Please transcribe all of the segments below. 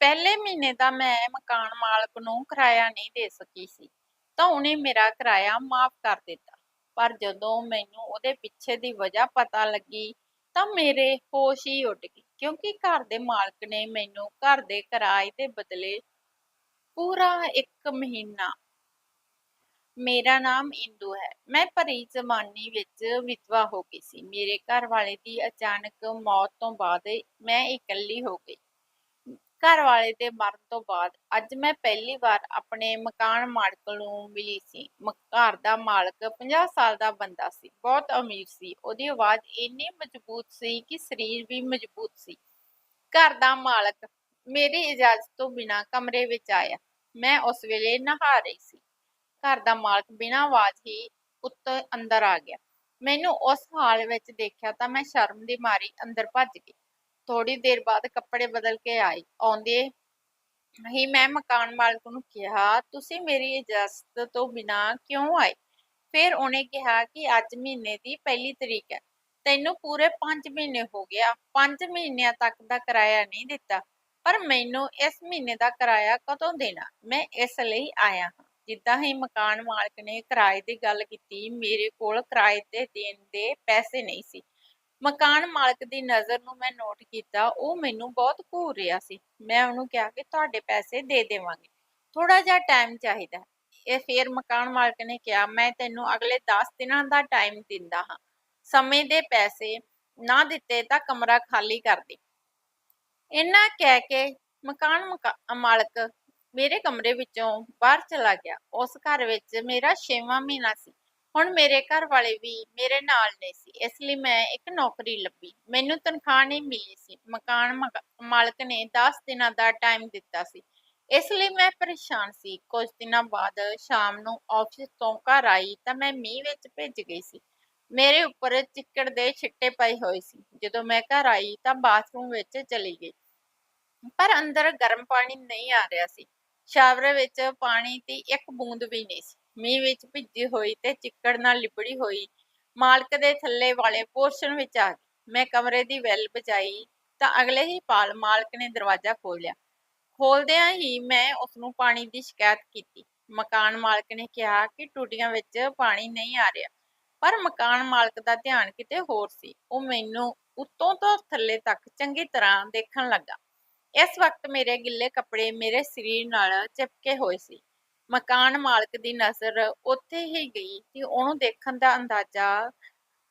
ਪਹਿਲੇ ਮਹੀਨੇ ਦਾ ਮੈਂ ਮਕਾਨ ਮਾਲਕ ਨੂੰ ਕਿਰਾਇਆ ਨਹੀਂ ਦੇ ਸਕੀ ਸੀ, ਤਾਂ ਉਹਨੇ ਮੇਰਾ ਕਿਰਾਇਆ ਮਾਫ ਕਰ ਦਿੱਤਾ। ਪਰ ਜਦੋਂ ਮੈਨੂੰ ਉਹਦੇ ਪਿੱਛੇ ਦੀ ਵਜ੍ਹਾ ਪਤਾ ਲੱਗੀ, ਤਾਂ ਮੇਰੇ ਹੋਸ਼ ਹੀ ਉੱਡ ਗਏ, ਕਿਉਂਕਿ ਘਰ ਦੇ ਮਾਲਕ ਨੇ ਮੈਨੂੰ ਘਰ ਦੇ ਕਿਰਾਏ ਦੇ ਬਦਲੇ ਪੂਰਾ ਇੱਕ ਮਹੀਨਾ ਮੇਰਾ ਨਾਮ ਇੰਦੂ ਹੈ। ਮੈਂ ਭਰੀ ਜ਼ਮਾਨੀ ਵਿੱਚ ਵਿਧਵਾ ਹੋ ਗਈ ਸੀ। ਮੇਰੇ ਘਰ ਵਾਲੇ ਦੀ ਅਚਾਨਕ ਮੌਤ ਤੋਂ ਬਾਅਦ ਮੈਂ ਇਕੱਲੀ ਹੋ ਗਈ। ਘਰ ਵਾਲੇ ਦੇ ਮਰਨ ਤੋਂ ਬਾਅਦ ਅੱਜ ਮੈਂ ਪਹਿਲੀ ਵਾਰ ਆਪਣੇ ਮਕਾਨ ਮਾਲਕ ਨੂੰ ਮਿਲੀ ਸੀ। ਮ- ਘਰ ਦਾ ਮਾਲਕ 50 ਸਾਲ ਦਾ ਬੰਦਾ ਸੀ। ਬਹੁਤ ਅਮੀਰ ਸੀ। ਉਹਦੀ ਆਵਾਜ਼ ਇੰਨੀ ਮਜ਼ਬੂਤ ਸੀ ਕਿ ਸਰੀਰ ਵੀ ਮਜ਼ਬੂਤ ਸੀ। ਘਰ ਦਾ ਮਾਲਕ ਮੇਰੀ ਇਜਾਜ਼ਤ ਤੋਂ ਬਿਨਾਂ ਕਮਰੇ ਵਿੱਚ ਆਇਆ। ਮੈਂ ਉਸ ਵੇਲੇ ਨਹਾ ਰਹੀ ਸੀ। ਘਰ ਦਾ ਮਾਲਕ ਬਿਨਾਂ ਆਵਾਜ਼ ਹੀ ਉੱਤੇ ਅੰਦਰ ਆ ਗਿਆ। ਮੈਨੂੰ ਉਸ ਹਾਲ ਵਿੱਚ ਦੇਖਿਆ ਤਾਂ ਮੈਂ ਸ਼ਰਮ ਦੀ ਮਾਰੀ ਅੰਦਰ ਭੱਜ ਗਈ। ਥੋੜੀ ਦੇਰ ਬਾਅਦ ਕੱਪੜੇ ਬਦਲ ਕੇ ਆਈ, ਆਉਂਦੇ ਹੀ ਮੈਂ ਮਕਾਨ ਮਾਲਕ ਨੂੰ ਕਿਹਾ, ਤੁਸੀਂ ਮੇਰੀ ਇਜਾਜ਼ਤ ਤੋਂ ਬਿਨਾਂ ਕਿਉਂ ਆਏ? ਫਿਰ ਉਹਨੇ ਕਿਹਾ ਕਿ ਅੱਜ ਮਹੀਨੇ ਦੀ ਪਹਿਲੀ ਤਰੀਕ ਹੈ। ਤੈਨੂੰ ਪੂਰੇ 5 ਮਹੀਨੇ ਹੋ ਗਿਆ 5 ਮਹੀਨਿਆਂ ਤੱਕ ਦਾ ਕਿਰਾਇਆ ਨਹੀਂ ਦਿੱਤਾ, ਪਰ ਮੈਨੂੰ ਇਸ ਮਹੀਨੇ ਦਾ ਕਿਰਾਇਆ ਕਦੋਂ ਦੇਣਾ? ਮੈਂ ਇਸ ਲਈ ਆਇਆ ਹਾਂ। ਜਿੱਦਾਂ ਹੀ ਮਕਾਨ ਮਾਲਕ ਨੇ ਕਿਰਾਏ ਦੀ ਗੱਲ ਕੀਤੀ, ਮੇਰੇ ਕੋਲ ਕਿਰਾਏ ਤੇ ਦੇਣ ਦੇ ਪੈਸੇ ਨਹੀਂ ਸੀ। ਮਕਾਨ ਮਾਲਕ ਦੀ ਨਜ਼ਰ ਨੂੰ ਮੈਂ ਨੋਟ ਕੀਤਾ, ਉਹ ਮੈਨੂੰ ਬਹੁਤ ਘੂਰ ਰਿਹਾ ਸੀ। ਮੈਂ ਉਹਨੂੰ ਕਿਹਾ ਕਿ ਤੁਹਾਡੇ ਪੈਸੇ ਦੇ ਦੇਵਾਂਗੇ। ਥੋੜਾ ਜਿਹਾ ਟਾਈਮ ਚਾਹੀਦਾ ਇਹ ਫਿਰ ਮਕਾਨ ਮਾਲਕ ਨੇ ਕਿਹਾ, ਮੈਂ ਤੈਨੂੰ ਅਗਲੇ 10 ਦਿਨਾਂ ਦਾ ਟਾਈਮ ਦਿੰਦਾ ਹਾਂ। ਸਮੇਂ ਦੇ ਪੈਸੇ ਨਾ ਦਿੱਤੇ ਤਾਂ ਕਮਰਾ ਖਾਲੀ ਕਰ ਦੇ। ਇੰਨਾ ਕਹਿ ਕੇ ਮਕਾਨ ਮਕਾ- ਮਾਲਕ ਮੇਰੇ ਕਮਰੇ ਵਿੱਚੋਂ ਬਾਹਰ ਚਲਾ ਗਿਆ। ਉਸ ਘਰ ਵਿੱਚ ਮੇਰਾ 6ਵਾਂ ਮਹੀਨਾ ਸੀ। ਹੁਣ ਮੇਰੇ ਘਰ ਵਾਲੇ ਵੀ ਮੇਰੇ ਨਾਲ ਨਹੀਂ ਸੀ, ਇਸ ਲਈ ਮੈਂ ਇੱਕ ਨੌਕਰੀ ਲੱਭੀ। ਮੈਨੂੰ ਤਨਖਾਹ ਨਹੀਂ ਮਿਲੀ ਸੀ, ਮਕਾਨ ਮਕ- ਮਾਲਕ ਨੇ 10 ਦਿਨਾਂ ਦਾ ਟਾਈਮ ਦਿੱਤਾ ਸੀ। ਇਸ ਲਈ ਮੈਂ ਪਰੇਸ਼ਾਨ ਸੀ। ਕੁਝ ਦਿਨਾਂ ਬਾਅਦ ਸ਼ਾਮ ਨੂੰ ਆਫਿਸ ਤੋਂ ਘਰ ਆਈ ਤਾਂ ਮੈਂ ਮੀਂਹ ਵਿੱਚ ਭਿੱਜ ਗਈ ਸੀ। ਮੇਰੇ ਉੱਪਰ ਚਿੱਕੜ ਦੇ ਛਿੱਟੇ ਪਏ ਹੋਏ ਸੀ। ਜਦੋਂ ਮੈਂ ਘਰ ਆਈ ਤਾਂ ਬਾਥਰੂਮ ਵਿੱਚ ਚਲੀ ਗਈ। ਪਰ ਅੰਦਰ ਗਰਮ ਪਾਣੀ ਨਹੀਂ ਆ ਰਿਹਾ ਸੀ। ਸ਼ਾਵਰ ਵਿੱਚ ਪਾਣੀ ਦੀ ਇੱਕ ਬੂੰਦ ਵੀ ਨਹੀਂ ਸੀ। ਮੀਂਹ ਵਿੱਚ ਭਿੱਜੀ ਹੋਈ ਤੇ ਚਿੱਕੜ ਨਾਲ ਲਿਪੜੀ ਹੋਈ। ਮਾਲਕ ਦੇ ਥੱਲੇ ਵਾਲੇ ਪੋਰਸ਼ਨ ਵਿੱਚ ਆ ਗਈ। ਮੈਂ ਕਮਰੇ ਦੀ ਵੈਲ ਵਜਾਈ ਤਾਂ ਅਗਲੇ ਹੀ ਪਾਲ ਮਾਲਕ ਨੇ ਦਰਵਾਜ਼ਾ ਖੋਲ੍ਹਿਆ। ਖੋਲਦਿਆਂ ਹੀ ਮੈਂ ਉਸ ਨੂੰ ਪਾਣੀ ਦੀ ਸ਼ਿਕਾਇਤ ਕੀਤੀ। ਮਕਾਨ ਮਾਲਕ ਨੇ ਕਿਹਾ ਕਿ ਟੂਟੀਆਂ ਵਿੱਚ ਪਾਣੀ ਨਹੀਂ ਆ ਰਿਹਾ, ਪਰ ਮਕਾਨ ਮਾਲਕ ਦਾ ਧਿਆਨ ਕਿਤੇ ਹੋਰ ਸੀ। ਉਹ ਮੈਨੂੰ ਉੱਤੋਂ ਤੋਂ ਥੱਲੇ ਤੱਕ ਚੰਗੀ ਤਰ੍ਹਾਂ ਦੇਖਣ ਲੱਗਾ। ਇਸ ਵਕਤ ਮੇਰੇ ਗਿੱਲੇ ਕੱਪੜੇ ਮੇਰੇ ਸਰੀਰ ਨਾਲ ਚਿਪਕੇ ਹੋਏ ਸੀ। ਮਕਾਨ ਮਾਲਕ ਦੀ ਨਜ਼ਰ ਉੱਥੇ ਹੀ ਗਈ ਕਿ ਉਹਨੂੰ ਦੇਖਣ ਦਾ ਅੰਦਾਜ਼ਾ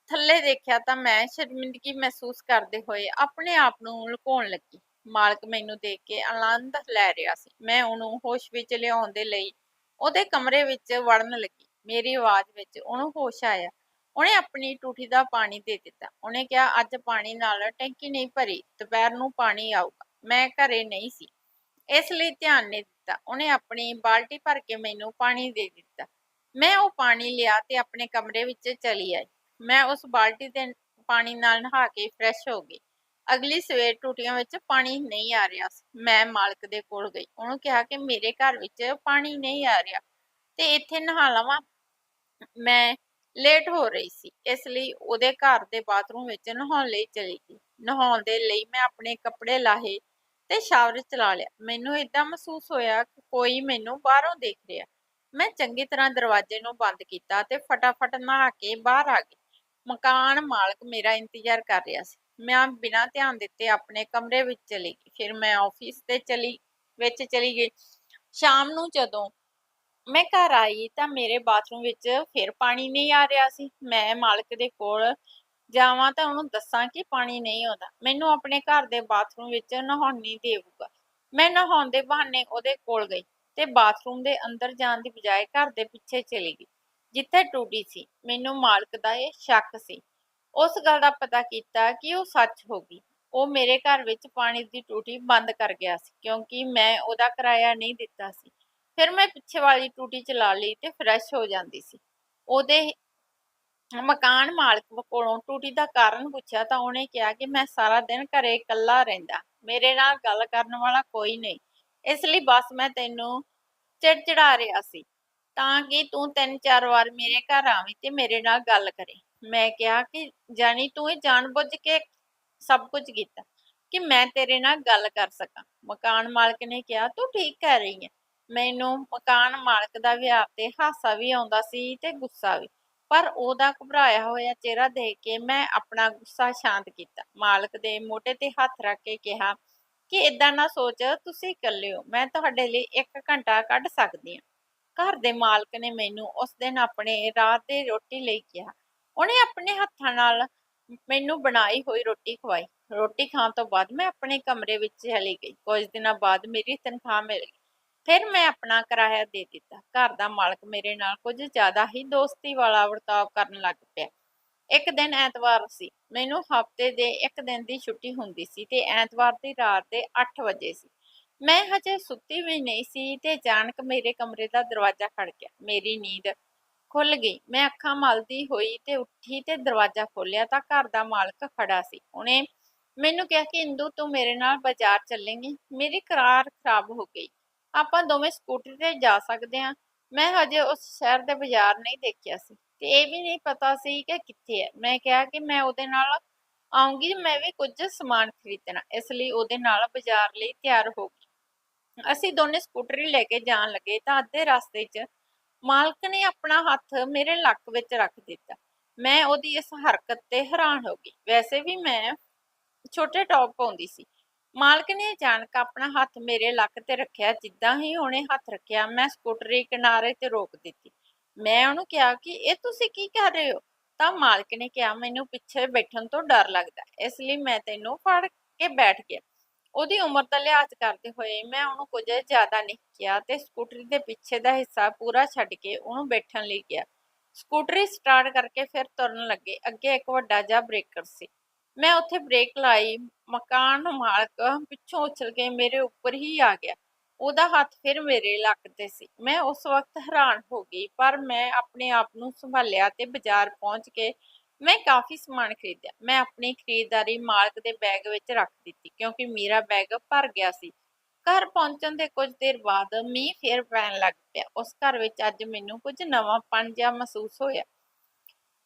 ਥੱਲੇ ਦੇਖਿਆ ਤਾਂ ਮੈਂ ਸ਼ਰਮਿੰਦਗੀ ਮਹਿਸੂਸ ਕਰਦੇ ਹੋਏ ਆਪਣੇ ਆਪ ਨੂੰ ਲੁਕਾਉਣ ਲੱਗੀ। ਮਾਲਕ ਮੈਨੂੰ ਦੇਖ ਕੇ ਆਨੰਦ ਲੈ ਰਿਹਾ ਸੀ। ਮੈਂ ਉਹਨੂੰ ਹੋਸ਼ ਵਿੱਚ ਲਿਆਉਣ ਦੇ ਲਈ ਉਹਦੇ ਕਮਰੇ ਵਿੱਚ ਵੜਨ ਲੱਗੀ। ਮੇਰੀ ਆਵਾਜ਼ ਵਿੱਚ ਉਹਨੂੰ ਹੋਸ਼ ਆਇਆ। ਉਹਨੇ ਆਪਣੀ ਟੂਟੀ ਦਾ ਪਾਣੀ ਦੇ ਦਿੱਤਾ। ਉਹਨੇ ਕਿਹਾ, ਅੱਜ ਪਾਣੀ ਨਾਲ ਟੈਂਕੀ ਨਹੀਂ ਭਰੀ, ਦੁਪਹਿਰ ਨੂੰ ਪਾਣੀ ਆਊਗਾ। ਮੈਂ ਘਰੇ ਨਹੀਂ ਸੀ। ਇਸ ਲਈ ਧਿਆਨ ਨਹੀਂ ਦਿੱਤਾ, ਉਹਨੇ ਆਪਣੀ ਬਾਲਟੀ ਭਰ ਕੇ ਮੈਨੂੰ ਪਾਣੀ ਦੇ ਦਿੱਤਾ। ਮੈਂ ਉਹ ਪਾਣੀ ਲਿਆ ਤੇ ਆਪਣੇ ਕਮਰੇ ਵਿੱਚ ਚਲੀ ਆਈ। ਮੈਂ ਉਸ ਬਾਲਟੀ ਦੇ ਪਾਣੀ ਨਾਲ ਨਹਾ ਕੇ ਫਰੈਸ਼ ਹੋ ਗਈ। ਅਗਲੀ ਸਵੇਰ ਟੂਟੀਆਂ ਵਿੱਚ ਪਾਣੀ ਨਹੀਂ ਆ ਰਿਹਾ ਮੈਂ ਮਾਲਕ ਦੇ ਕੋਲ ਗਈ। ਉਹਨੂੰ ਕਿਹਾ ਕਿ ਮੇਰੇ ਘਰ ਵਿੱਚ ਪਾਣੀ ਨਹੀਂ ਆ ਰਿਹਾ ਤੇ ਇੱਥੇ ਨਹਾ ਲਵਾਂ। ਮੈਂ ਲੇਟ ਹੋ ਰਹੀ ਸੀ। ਇਸ ਲਈ ਉਹਦੇ ਘਰ ਦੇ ਬਾਥਰੂਮ ਵਿੱਚ ਨਹਾਉਣ ਲਈ ਚਲੀ ਗਈ। ਨਹਾਉਣ ਦੇ ਲਈ ਮੈਂ ਆਪਣੇ ਕੱਪੜੇ ਲਾਹੇ ਤੇ ਸ਼ਾਵਰ ਚਲਾ ਲਿਆ। ਮੈਨੂੰ ਇਦਾਂ ਮਹਿਸੂਸ ਹੋਇਆ ਕਿ ਕੋਈ ਮੈਨੂੰ ਬਾਹਰੋਂ ਦੇਖ ਰਿਹਾ। ਮੈਂ ਚੰਗੀ ਤਰ੍ਹਾਂ ਦਰਵਾਜ਼ੇ ਨੂੰ ਬੰਦ ਕੀਤਾ ਤੇ ਫਟਾਫਟ ਨਹਾ ਕੇ ਬਾਹਰ ਆ ਗਈ। ਮਕਾਨ ਮਾਲਕ ਮੇਰਾ ਇੰਤਜ਼ਾਰ ਕਰ ਰਿਹਾ ਸੀ। ਮੈਂ ਬਿਨਾਂ ਧਿਆਨ ਦਿੱਤੇ ਆਪਣੇ ਕਮਰੇ ਵਿੱਚ ਚਲੀ ਗਈ। ਫਿਰ ਮੈਂ ਆਫਿਸ ਤੇ ਚਲੀ, ਵਿੱਚ ਚਲੀ ਗਈ। ਸ਼ਾਮ ਨੂੰ ਜਦੋਂ ਮੈਂ ਘਰ ਆਈ ਤਾਂ ਮੇਰੇ ਬਾਥਰੂਮ ਵਿੱਚ ਫਿਰ ਪਾਣੀ ਨਹੀਂ ਆ ਰਿਹਾ ਸੀ। ਮੈਂ ਮਾਲਕ ਦੇ ਕੋਲ ਜਾਵਾਂ ਤਾਂ ਉਹਨੂੰ ਦੱਸਾਂ ਕਿ ਪਾਣੀ ਨਹੀਂ ਆਉਂਦਾ। ਮੈਨੂੰ ਆਪਣੇ ਘਰ ਦੇ ਬਾਥਰੂਮ ਵਿੱਚ ਨਹਾਉਣ ਨਹੀਂ ਦੇਊਗਾ। ਮੈਂ ਨਹਾਉਣ ਦੇ ਬਹਾਨੇ ਉਹਦੇ ਕੋਲ ਗਈ ਤੇ ਬਾਥਰੂਮ ਦੇ ਅੰਦਰ ਜਾਣ ਦੀ ਬਜਾਏ ਘਰ ਦੇ ਪਿੱਛੇ ਚਲੀ ਗਈ। ਜਿੱਥੇ ਟੂਟੀ ਸੀ, ਮੈਨੂੰ ਮਾਲਕ ਦਾ ਇਹ ਸ਼ੱਕ ਸੀ। ਉਸ ਗੱਲ ਦਾ ਪਤਾ ਕੀਤਾ ਕਿ ਉਹ ਸੱਚ ਹੋ ਗਈ। ਉਹ ਮੇਰੇ ਘਰ ਵਿੱਚ ਪਾਣੀ ਦੀ ਟੂਟੀ ਬੰਦ ਕਰ ਗਿਆ ਸੀ, ਕਿਉਂਕਿ ਮੈਂ ਉਹਦਾ ਕਿਰਾਇਆ ਨਹੀਂ ਦਿੱਤਾ ਸੀ। ਫਿਰ ਮੈਂ ਪਿੱਛੇ ਵਾਲੀ ਟੂਟੀ ਚਲਾ ਲਈ ਤੇ ਫਰੈਸ਼ ਹੋ ਜਾਂਦੀ ਸੀ। ਉਹਦੇ ਮਕਾਨ ਮਾਲਕ ਕੋਲੋਂ ਟੂਟੀ ਦਾ ਕਾਰਨ ਪੁੱਛਿਆ ਤਾਂ ਉਹਨੇ ਕਿਹਾ ਕਿ ਮੈਂ ਸਾਰਾ ਦਿਨ ਘਰੇ ਇਕੱਲਾ ਰਹਿੰਦਾ, ਮੇਰੇ ਨਾਲ ਗੱਲ ਕਰਨ ਵਾਲਾ ਕੋਈ ਨਹੀਂ। ਇਸ ਲਈ ਬਸ ਮੈਂ ਤੈਨੂੰ ਚਿੜਚਿੜਾ ਰਿਹਾ ਸੀ, ਤਾਂ ਕਿ ਤੂੰ ਤਿੰਨ ਚਾਰ ਵਾਰ ਮੇਰੇ ਘਰ ਆਵੀਂ ਤੇ ਮੇਰੇ ਨਾਲ ਗੱਲ ਕਰੇ। ਮੈਂ ਕਿਹਾ ਕਿ ਜਾਨੀ ਤੂੰ ਇਹ ਜਾਣਬੁੱਝ ਕੇ ਸਭ ਕੁਝ ਕੀਤਾ ਕਿ ਮੈਂ ਤੇਰੇ ਨਾਲ ਗੱਲ ਕਰ ਸਕਾਂ। ਮਕਾਨ ਮਾਲਕ ਨੇ ਕਿਹਾ, ਤੂੰ ਠੀਕ ਕਰ ਰਹੀ ਹੈ। ਮੈਨੂੰ ਮਕਾਨ ਮਾਲਕ ਦਾ ਵਿਆਹ ਤੇ ਹਾਸਾ ਵੀ ਆਉਂਦਾ ਸੀ ਤੇ ਗੁੱਸਾ ਵੀ। ਪਰ ਉਹਦਾ ਘਬਰਾਇਆ ਹੋਇਆ ਚਿਹਰਾ ਦੇਖ ਕੇ ਮੈਂ ਆਪਣਾ ਗੁੱਸਾ ਸ਼ਾਂਤ ਕੀਤਾ। ਮਾਲਕ ਦੇ ਮੋਢੇ ਤੇ ਹੱਥ ਰੱਖ ਕੇ ਕਿਹਾ, ਕਿ ਇਦਾਂ ਨਾ ਸੋਚ, ਤੁਸੀਂ ਇਕੱਲੇ ਹੋ, ਮੈਂ ਤੁਹਾਡੇ ਲਈ ਇੱਕ ਘੰਟਾ ਕੱਢ ਸਕਦੀ ਹਾਂ। ਘਰ ਦੇ ਮਾਲਕ ਨੇ ਮੈਨੂੰ ਉਸ ਦਿਨ ਆਪਣੇ ਰਾਤ ਦੀ ਰੋਟੀ ਲਈ ਕਿਹਾ। ਉਹਨੇ ਆਪਣੇ ਹੱਥਾਂ ਨਾਲ ਮੈਨੂੰ ਬਣਾਈ ਹੋਈ ਰੋਟੀ ਖਵਾਈ। ਰੋਟੀ ਖਾਣ ਤੋਂ ਬਾਅਦ ਮੈਂ ਆਪਣੇ ਕਮਰੇ ਵਿੱਚ ਚਲੀ ਗਈ। ਕੁਝ ਦਿਨਾਂ ਬਾਅਦ ਮੇਰੀ ਤਨਖਾਹ ਮਿਲ ਗਈ। ਫਿਰ ਮੈਂ ਆਪਣਾ ਕਿਰਾਇਆ ਦੇ ਦਿੱਤਾ। ਘਰ ਦਾ ਮਾਲਕ ਮੇਰੇ ਨਾਲ ਕੁਝ ਜ਼ਿਆਦਾ ਹੀ ਦੋਸਤੀ ਵਾਲਾ ਵਰਤਾਵ ਕਰਨ ਲੱਗ ਪਿਆ। ਇੱਕ ਦਿਨ ਐਤਵਾਰ ਸੀ। ਮੈਨੂੰ ਹਫ਼ਤੇ ਦੇ ਇੱਕ ਦਿਨ ਦੀ ਛੁੱਟੀ ਹੁੰਦੀ ਸੀ ਤੇ ਐਤਵਾਰ ਦੀ ਰਾਤ ਦੇ 8 ਵਜੇ ਸੀ। ਮੈਂ ਹਜੇ ਸੁੱਤੀ ਵੀ ਨਹੀਂ ਸੀ ਤੇ ਅਚਾਨਕ ਮੇਰੇ ਕਮਰੇ ਦਾ ਦਰਵਾਜ਼ਾ ਖੜ ਗਿਆ। ਮੇਰੀ ਨੀਂਦ ਖੁੱਲ ਗਈ। ਮੈਂ ਅੱਖਾਂ ਮਲਦੀ ਹੋਈ ਤੇ ਉੱਠੀ ਤੇ ਦਰਵਾਜ਼ਾ ਖੋਲ੍ਹਿਆ ਤਾਂ ਘਰ ਦਾ ਮਾਲਕ ਖੜਾ ਸੀ। ਉਹਨੇ ਮੈਨੂੰ ਕਿਹਾ ਕਿ ਇੰਦੂ, ਤੂੰ ਮੇਰੇ ਨਾਲ ਬਾਜ਼ਾਰ ਚੱਲੇਂਗੀ। ਮੇਰੀ ਕਰਾਰ ਖਰਾਬ ਹੋ ਗਈ। ਆਪਾਂ ਦੋਵੇਂ ਸਕੂਟਰ ਤੇ ਜਾ ਸਕਦੇ ਹਾਂ। ਮੈਂ ਹਜੇ ਉਸ ਸ਼ਹਿਰ ਦੇ ਬਾਜ਼ਾਰ ਨਹੀਂ ਦੇਖਿਆ ਸੀ ਤੇ ਇਹ ਵੀ ਨਹੀਂ ਪਤਾ ਸੀ ਕਿ ਕਿੱਥੇ ਹੈ। ਮੈਂ ਕਿਹਾ ਕਿ ਮੈਂ ਉਹਦੇ ਨਾਲ ਆਉਂਗੀ ਮੈਂ ਵੀ ਕੁਝ ਸਮਾਨ ਖਰੀਦਣਾ, ਇਸ ਲਈ ਉਹਦੇ ਨਾਲ ਬਾਜ਼ਾਰ ਲਈ ਤਿਆਰ ਹੋ ਗਈ। ਅਸੀਂ ਦੋਨੇ ਸਕੂਟਰੀ ਲੈ ਕੇ ਜਾਣ ਲੱਗੇ ਤਾਂ ਅੱਧੇ ਰਸਤੇ 'ਚ ਮਾਲਕ ਨੇ ਆਪਣਾ ਹੱਥ ਮੇਰੇ ਲੱਕ ਵਿੱਚ ਰੱਖ ਦਿੱਤਾ। ਮੈਂ ਉਹਦੀ ਇਸ ਹਰਕਤ ਤੇ ਹੈਰਾਨ ਹੋ ਗਈ। ਵੈਸੇ ਵੀ ਮੈਂ ਛੋਟੇ ਟੌਪ ਪਾਉਂਦੀ ਸੀ। ਮਾਲਕ ਨੇ ਅਚਾਨਕ ਆਪਣਾ ਹੱਥ ਮੇਰੇ ਲੱਕ ਤੇ ਰੱਖਿਆ, ਜਿੱਦਾਂ ਹੀ ਉਹਨੇ ਹੱਥ ਰੱਖਿਆ, ਮੈਂ ਸਕੂਟਰੀ ਕਿਨਾਰੇ ਤੇ ਰੋਕ ਦਿੱਤੀ। ਮੈਂ ਉਹਨੂੰ ਕਿਹਾ ਕਿ, ਇਹ ਤੁਸੀਂ ਕੀ ਕਰ ਰਹੇ ਹੋ? ਤਾਂ ਮਾਲਕ ਨੇ ਕਿਹਾ, ਮੈਨੂੰ ਪਿੱਛੇ ਬੈਠਣ ਤੋਂ ਡਰ ਲੱਗਦਾ ਇਸ ਲਈ ਮੈਂ ਤੈਨੂੰ ਫੜ ਕੇ ਬੈਠ ਗਿਆ। ਉਹਦੀ ਉਮਰ ਦਾ ਲਿਹਾਜ਼ ਕਰਦੇ ਹੋਏ ਮੈਂ ਉਹਨੂੰ ਕੁਝ ਜ਼ਿਆਦਾ ਨਹੀਂ ਕਿਹਾ ਤੇ ਸਕੂਟਰੀ ਦੇ ਪਿੱਛੇ ਦਾ ਹਿੱਸਾ ਪੂਰਾ ਛੱਡ ਕੇ ਉਹਨੂੰ ਬੈਠਣ ਲਈ ਗਿਆ। ਸਕੂਟਰੀ ਸਟਾਰਟ ਕਰਕੇ ਫਿਰ ਤੁਰਨ ਲੱਗੇ। ਅੱਗੇ ਇੱਕ ਵੱਡਾ ਜਿਹਾ ਬ੍ਰੇਕਰ ਸੀ। ਮੈਂ ਉੱਥੇ ਬ੍ਰੇਕ ਲਾਈ, ਮਕਾਨ ਮਾਲਕ ਪਿੱਛੋਂ ਉਛਲ ਕੇ ਮੇਰੇ ਉੱਪਰ ਹੀ ਆ ਗਿਆ। ਉਹਦਾ ਹੱਥ ਫਿਰ ਮੇਰੇ ਲੱਕ ਤੇ ਸੀ। ਮੈਂ ਉਸ ਵਕਤ ਹੈਰਾਨ ਹੋ ਗਈ, ਪਰ ਮੈਂ ਆਪਣੇ ਆਪ ਨੂੰ ਸੰਭਾਲਿਆ ਤੇ ਬਾਜ਼ਾਰ ਪਹੁੰਚ ਕੇ ਮੈਂ ਕਾਫੀ ਸਮਾਨ ਖਰੀਦਿਆ। ਮੈਂ ਆਪਣੀ ਖਰੀਦਦਾਰੀ ਮਾਲਕ ਦੇ ਬੈਗ ਵਿੱਚ ਰੱਖ ਦਿੱਤੀ, ਕਿਉਂਕਿ ਮੇਰਾ ਬੈਗ ਭਰ ਗਿਆ ਸੀ। ਘਰ ਪਹੁੰਚਣ ਦੇ ਕੁਝ ਦੇਰ ਬਾਅਦ ਮੀਂਹ ਫੇਰ ਪੈਣ ਲੱਗ ਪਿਆ। ਉਸ ਘਰ ਵਿੱਚ ਅੱਜ ਮੈਨੂੰ ਕੁਝ ਨਵਾਂਪਨ ਜਿਹਾ ਮਹਿਸੂਸ ਹੋਇਆ।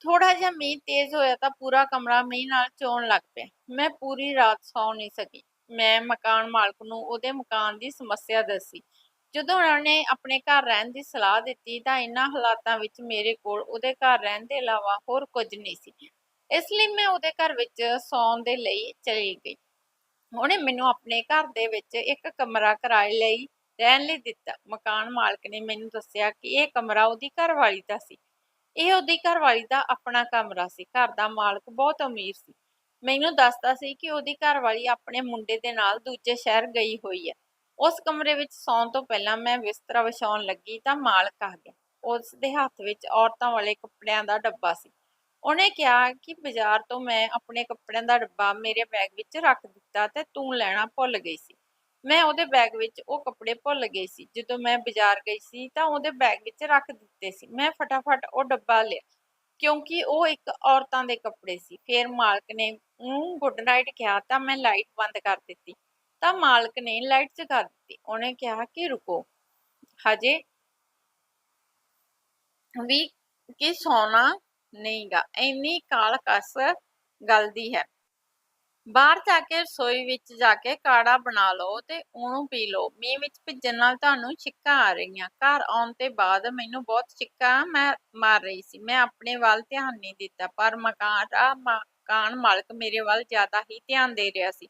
ਥੋੜਾ ਜਿਹਾ ਮੀਂਹ ਤੇਜ਼ ਹੋਇਆ ਤਾਂ ਪੂਰਾ ਕਮਰਾ ਮੀਂਹ ਨਾਲ ਚੋਣ ਲੱਗ ਪਿਆ ਮੈਂ ਪੂਰੀ ਰਾਤ ਸੌਂ ਨਹੀਂ ਸਕੀ ਮੈਂ ਮਕਾਨ ਮਾਲਕ ਨੂੰ ਉਹਦੇ ਮਕਾਨ ਦੀ ਸਮੱਸਿਆ ਦੱਸੀ ਜਦੋਂ ਉਹਨਾਂ ਨੇ ਆਪਣੇ ਘਰ ਰਹਿਣ ਦੀ ਸਲਾਹ ਦਿੱਤੀ ਤਾਂ ਇਨ੍ਹਾਂ ਹਾਲਾਤਾਂ ਵਿੱਚ ਮੇਰੇ ਕੋਲ ਉਹਦੇ ਘਰ ਰਹਿਣ ਦੇ ਇਲਾਵਾ ਹੋਰ ਕੁਝ ਨਹੀਂ ਸੀ ਇਸ ਲਈ ਮੈਂ ਉਹਦੇ ਘਰ ਵਿੱਚ ਸੌਣ ਦੇ ਲਈ ਚਲੀ ਗਈ ਉਹਨੇ ਮੈਨੂੰ ਆਪਣੇ ਘਰ ਦੇ ਵਿੱਚ ਇੱਕ ਕਮਰਾ ਕਿਰਾਏ ਲਈ ਰਹਿਣ ਲਈ ਦਿੱਤਾ ਮਕਾਨ ਮਾਲਕ ਨੇ ਮੈਨੂੰ ਦੱਸਿਆ ਕਿ ਇਹ ਕਮਰਾ ਉਹਦੀ ਘਰਵਾਲੀ ਦਾ ਸੀ ਇਹ ਉਹਦੀ ਘਰਵਾਲੀ ਦਾ ਆਪਣਾ ਕਮਰਾ ਸੀ, ਘਰ ਦਾ ਮਾਲਕ ਬਹੁਤ ਅਮੀਰ ਸੀ। ਮੈਨੂੰ ਦੱਸਦਾ ਸੀ ਕਿ ਉਹਦੀ ਘਰਵਾਲੀ ਆਪਣੇ ਮੁੰਡੇ ਦੇ ਨਾਲ ਦੂਜੇ ਸ਼ਹਿਰ ਗਈ ਹੋਈ ਹੈ। ਉਸ ਕਮਰੇ ਵਿੱਚ ਸੌਣ ਤੋਂ ਪਹਿਲਾਂ ਮੈਂ ਬਿਸਤਰਾ ਵਿਛਾਉਣ ਲੱਗੀ ਤਾਂ ਮਾਲਕ ਆ ਗਿਆ। ਉਸ ਦੇ ਹੱਥ ਵਿੱਚ ਔਰਤਾਂ ਵਾਲੇ ਕੱਪੜਿਆਂ ਦਾ ਡੱਬਾ ਸੀ। ਉਹਨੇ ਕਿਹਾ ਕਿ ਬਾਜ਼ਾਰ ਤੋਂ ਮੈਂ ਆਪਣੇ ਕੱਪੜਿਆਂ ਦਾ ਡੱਬਾ ਮੇਰੇ ਬੈਗ ਵਿੱਚ ਰੱਖ ਦਿੱਤਾ ਤੇ ਤੂੰ ਲੈਣਾ ਭੁੱਲ ਗਈ ਸੀ। ਮੈਂ ਉਹਦੇ ਬੈਗ ਵਿੱਚ ਉਹ ਕੱਪੜੇ ਭੁੱਲ ਗਈ ਸੀ। ਜਦੋਂ ਮੈਂ ਬਾਜ਼ਾਰ ਗਈ ਸੀ ਤਾਂ ਉਹਦੇ ਬੈਗ ਵਿੱਚ ਰੱਖ ਦਿੱਤੇ ਸੀ। ਮੈਂ ਫਟਾਫਟ ਉਹ ਡੱਬਾ ਲਿਆ ਕਿਉਂਕਿ ਉਹ ਇੱਕ ਔਰਤਾਂ ਦੇ ਕੱਪੜੇ ਸੀ। ਫਿਰ ਮਾਲਕ ਨੇ ਉਹਨੂੰ ਗੁੱਡ ਨਾਈਟ ਕਿਹਾ ਤਾਂ ਮੈਂ ਲਾਈਟ ਬੰਦ ਕਰ ਦਿੱਤੀ। ਤਾਂ ਮਾਲਕ ਨੇ ਲਾਈਟ ਜਗਾ ਦਿੱਤੀ। ਉਹਨੇ ਕਿਹਾ ਕਿ ਰੁਕੋ। ਹਜੇ ਵੀ ਕਿ ਸੋਨਾ ਨਹੀਂਗਾ। ਇੰਨੀ ਕਾਲ ਕਸ ਗੱਲ ਦੀ ਹੈ। ਬਾਹਰ ਜਾ ਕੇ ਰਸੋਈ ਵਿੱਚ ਜਾ ਕੇ ਕਾੜਾ ਬਣਾ ਲਓ ਤੇ ਉਹਨੂੰ ਪੀ ਲਓ। ਮੀਂਹ ਵਿੱਚ ਭਿੱਜਣ ਨਾਲ ਤੁਹਾਨੂੰ ਛਿੱਕਾਂ ਆ ਰਹੀਆਂ। ਘਰ ਆਉਣ ਤੇ ਬਾਅਦ ਮੈਨੂੰ ਬਹੁਤ ਛਿੱਕਾਂ ਮੈਂ ਮਾਰ ਰਹੀ ਸੀ। ਮੈਂ ਆਪਣੇ ਵੱਲ ਧਿਆਨ ਨਹੀਂ ਦਿੱਤਾ, ਪਰ ਮਕਾਨ ਦਾ ਮਕਾਨ ਮਾਲਕ ਮੇਰੇ ਵੱਲ ਜ਼ਿਆਦਾ ਹੀ ਧਿਆਨ ਦੇ ਰਿਹਾ ਸੀ।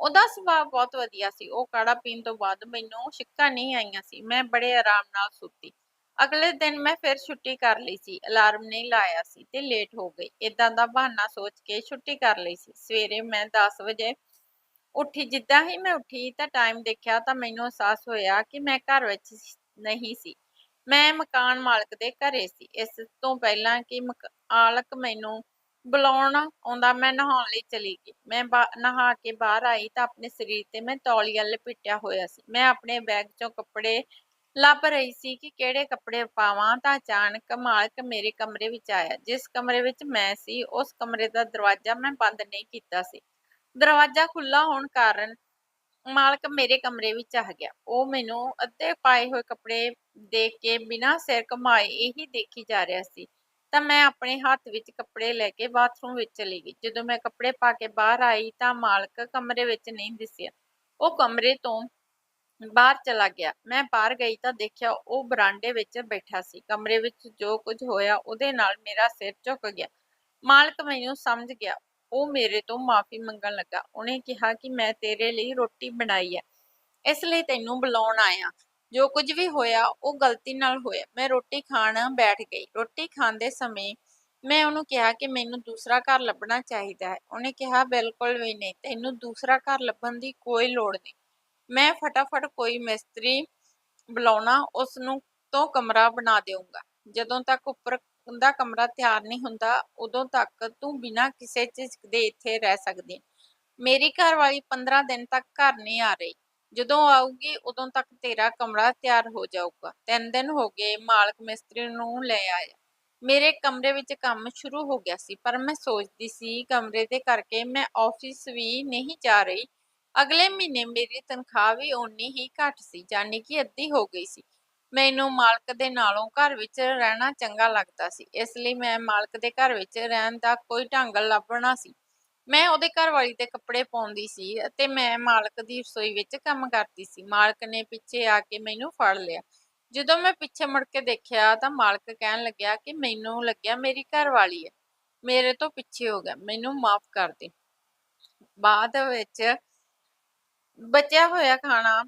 ਉਹਦਾ ਸੁਭਾਅ ਬਹੁਤ ਵਧੀਆ ਸੀ। ਉਹ ਕਾੜਾ ਪੀਣ ਤੋਂ ਬਾਅਦ ਮੈਨੂੰ ਛਿੱਕਾਂ ਨਹੀਂ ਆਈਆਂ ਸੀ। ਮੈਂ ਬੜੇ ਆਰਾਮ ਨਾਲ ਸੁੱਤੀ। ਅਗਲੇ ਦਿਨ ਮੈਂ ਫਿਰ ਛੁੱਟੀ ਕਰ ਲਈ ਸੀ, ਅਲਾਰਮ ਨਹੀਂ ਲਾਇਆ ਸੀ ਤੇ ਲੇਟ ਹੋ ਗਈ। ਇਦਾਂ ਦਾ ਬਹਾਨਾ ਸੋਚ ਕੇ ਛੁੱਟੀ ਕਰ ਲਈ ਸੀ। ਸਵੇਰੇ ਮੈਂ 10 ਵਜੇ ਉੱਠੀ, ਜਿੱਦਾਂ ਹੀ ਮੈਂ ਉੱਠੀ ਤਾਂ ਟਾਈਮ ਦੇਖਿਆ ਤਾਂ ਮੈਨੂੰ ਅਹਿਸਾਸ ਹੋਇਆ ਕਿ ਮੈਂ ਘਰ ਵਿੱਚ ਨਹੀਂ ਸੀ। ਮੈਂ ਮਕਾਨ ਮਾਲਕ ਦੇ ਘਰੇ ਸੀ। ਇਸ ਤੋਂ ਪਹਿਲਾਂ ਕਿ ਮਾਲਕ ਮੈਨੂੰ ਬੁਲਾਉਣ ਆਉਂਦਾ ਮੈਂ ਨਹਾਉਣ ਲਈ ਚਲੀ ਗਈ। ਮੈਂ ਨਹਾ ਕੇ ਬਾਹਰ ਆਈ ਤਾਂ ਆਪਣੇ ਸਰੀਰ ਤੇ ਮੈਂ ਤੌਲੀਆ ਲਪੇਟਿਆ ਹੋਇਆ ਸੀ। ਮੈਂ ਆਪਣੇ ਬੈਗ ਚੋਂ ਕੱਪੜੇ ਲੱਭ ਰਹੀ ਸੀ ਕਿ ਕਿਹੜੇ ਕੱਪੜੇ ਪਾਵਾਂ ਤਾਂ ਅਚਾਨਕ ਮਾਲਕ ਮੇਰੇ ਕਮਰੇ ਵਿੱਚ ਆਇਆ। ਜਿਸ ਕਮਰੇ ਵਿੱਚ ਮੈਂ ਸੀ, ਉਸ ਕਮਰੇ ਦਾ ਦਰਵਾਜ਼ਾ ਮੈਂ ਬੰਦ ਨਹੀਂ ਕੀਤਾ ਸੀ। ਦਰਵਾਜ਼ਾ ਖੁੱਲਾ ਹੋਣ ਕਾਰਨ ਮਾਲਕ ਮੇਰੇ ਕਮਰੇ ਵਿੱਚ ਆ ਗਿਆ। ਉਹ ਮੈਨੂੰ ਅੱਧੇ ਪਾਏ ਹੋਏ ਕੱਪੜੇ ਦੇਖ ਕੇ ਬਿਨਾਂ ਸਿਰ ਘਮਾਏ ਇਹੀ ਦੇਖੀ ਜਾ ਰਿਹਾ ਸੀ। ਤਾਂ ਮੈਂ ਆਪਣੇ ਹੱਥ ਵਿੱਚ ਕੱਪੜੇ ਲੈ ਕੇ ਬਾਥਰੂਮ ਵਿੱਚ ਚਲੀ ਗਈ। ਜਦੋਂ ਮੈਂ ਕੱਪੜੇ ਪਾ ਕੇ ਬਾਹਰ ਆਈ ਤਾਂ ਮਾਲਕ ਕਮਰੇ ਵਿੱਚ ਨਹੀਂ ਦਿਸਿਆ। ਉਹ ਕਮਰੇ ਤੋਂ ਬਾਹਰ ਚਲਾ ਗਿਆ। ਮੈਂ ਬਾਹਰ ਗਈ ਤਾਂ ਦੇਖਿਆ ਉਹ ਬਰਾਂਡੇ ਵਿੱਚ ਬੈਠਾ ਸੀ। ਕਮਰੇ ਵਿੱਚ ਜੋ ਕੁਝ ਹੋਇਆ ਉਹਦੇ ਨਾਲ ਮੇਰਾ ਸਿਰ ਝੁਕ ਗਿਆ। ਮਾਲਕ ਮੈਨੂੰ ਸਮਝ ਗਿਆ। ਉਹ ਮੇਰੇ ਤੋਂ ਮਾਫੀ ਮੰਗਣ ਲੱਗਾ। ਉਹਨੇ ਕਿਹਾ ਕਿ ਮੈਂ ਤੇਰੇ ਲਈ ਰੋਟੀ ਬਣਾਈ ਹੈ। ਇਸ ਲਈ ਤੈਨੂੰ ਬੁਲਾਉਣ ਆਇਆ। ਜੋ ਕੁਝ ਵੀ ਹੋਇਆ ਉਹ ਗਲਤੀ ਨਾਲ ਹੋਇਆ। ਮੈਂ ਰੋਟੀ ਖਾਣ ਬੈਠ ਗਈ। ਰੋਟੀ ਖਾਂਦੇ ਸਮੇਂ ਮੈਂ ਉਹਨੂੰ ਕਿਹਾ ਕਿ ਮੈਨੂੰ ਦੂਸਰਾ ਘਰ ਲੱਭਣਾ ਚਾਹੀਦਾ ਹੈ। ਉਹਨੇ ਕਿਹਾ, ਬਿਲਕੁਲ ਵੀ ਨਹੀਂ। ਤੈਨੂੰ ਦੂਸਰਾ ਘਰ ਲੱਭਣ ਦੀ ਕੋਈ ਲੋੜ ਨਹੀਂ। ਮੈਂ ਫਟਾਫਟ ਕੋਈ ਮਿਸਤਰੀ ਬੁਲਾਉਣਾ ਉਸ ਨੂੰ ਤੋਂ ਕਮਰਾ ਬਣਾ ਦੇਊਂਗਾ। ਜਦੋਂ ਤੱਕ ਉੱਪਰ ਦਾ ਕਮਰਾ ਤਿਆਰ ਨਹੀਂ ਹੁੰਦਾ, ਉਦੋਂ ਤੱਕ ਤੂੰ ਬਿਨਾਂ ਕਿਸੇ ਚੀਜ਼ ਦੇ ਇੱਥੇ ਰਹਿ ਸਕਦੀ। ਹੈ। ਮੇਰੀ ਘਰ ਵਾਲੀ 15 ਦਿਨ ਤੱਕ ਘਰ ਨਹੀਂ ਆ ਰਹੀ। ਜਦੋਂ ਆਊਗੀ, ਉਦੋਂ ਤੱਕ ਤੇਰਾ ਕਮਰਾ ਤਿਆਰ ਹੋ ਜਾਊਗਾ। ਤਿੰਨ ਦਿਨ ਹੋ ਗਏ, ਮਾਲਕ ਮਿਸਤਰੀ ਨੂੰ ਲੈ ਆਇਆ। ਮੇਰੇ ਕਮਰੇ ਵਿੱਚ ਕੰਮ ਸ਼ੁਰੂ ਹੋ ਗਿਆ ਸੀ, ਪਰ ਮੈਂ ਸੋਚਦੀ ਸੀ ਕਮਰੇ ਦੇ ਕਰਕੇ ਮੈਂ ਆਫਿਸ ਵੀ ਨਹੀਂ ਜਾ ਰਹੀ। ਅਗਲੇ ਮਹੀਨੇ ਮੇਰੀ ਤਨਖਾਹ ਵੀ ਓਨੀ ਹੀ ਘੱਟ ਸੀ ਯਾਨੀ ਕਿ ਅੱਧੀ ਹੋ ਗਈ ਸੀ। ਮੈਨੂੰ ਮਾਲਕ ਦੇ ਨਾਲੋਂ ਘਰ ਵਿੱਚ ਰਹਿਣਾ ਚੰਗਾ ਲੱਗਦਾ ਸੀ, ਇਸ ਲਈ ਮੈਂ ਮਾਲਕ ਦੇ ਘਰ ਵਿੱਚ ਰਹਿਣ ਦਾ ਕੋਈ ਢੰਗ ਲੱਭਣਾ ਸੀ। ਮੈਂ ਉਹਦੇ ਘਰ ਵਾਲੀ ਦੇ ਕੱਪੜੇ ਪਾਉਂਦੀ ਸੀ ਅਤੇ ਮੈਂ ਮਾਲਕ ਦੀ ਰਸੋਈ ਵਿੱਚ ਕੰਮ ਕਰਦੀ ਸੀ। ਮਾਲਕ ਨੇ ਪਿੱਛੇ ਆ ਕੇ ਮੈਨੂੰ ਫੜ ਲਿਆ। ਜਦੋਂ ਮੈਂ ਪਿੱਛੇ ਮੁੜ ਕੇ ਦੇਖਿਆ ਤਾਂ ਮਾਲਕ ਕਹਿਣ ਲੱਗਿਆ ਕਿ ਮੈਨੂੰ ਲੱਗਿਆ ਮੇਰੀ ਘਰ ਵਾਲੀ ਹੈ। ਮੇਰੇ ਤੋਂ ਪਿੱਛੇ ਹੋ ਗਿਆ। ਮੈਨੂੰ ਮਾਫ ਕਰ ਦੇ। ਬਾਅਦ ਵਿੱਚ ਬਚਿਆ ਹੋਇਆ ਖਾਣਾ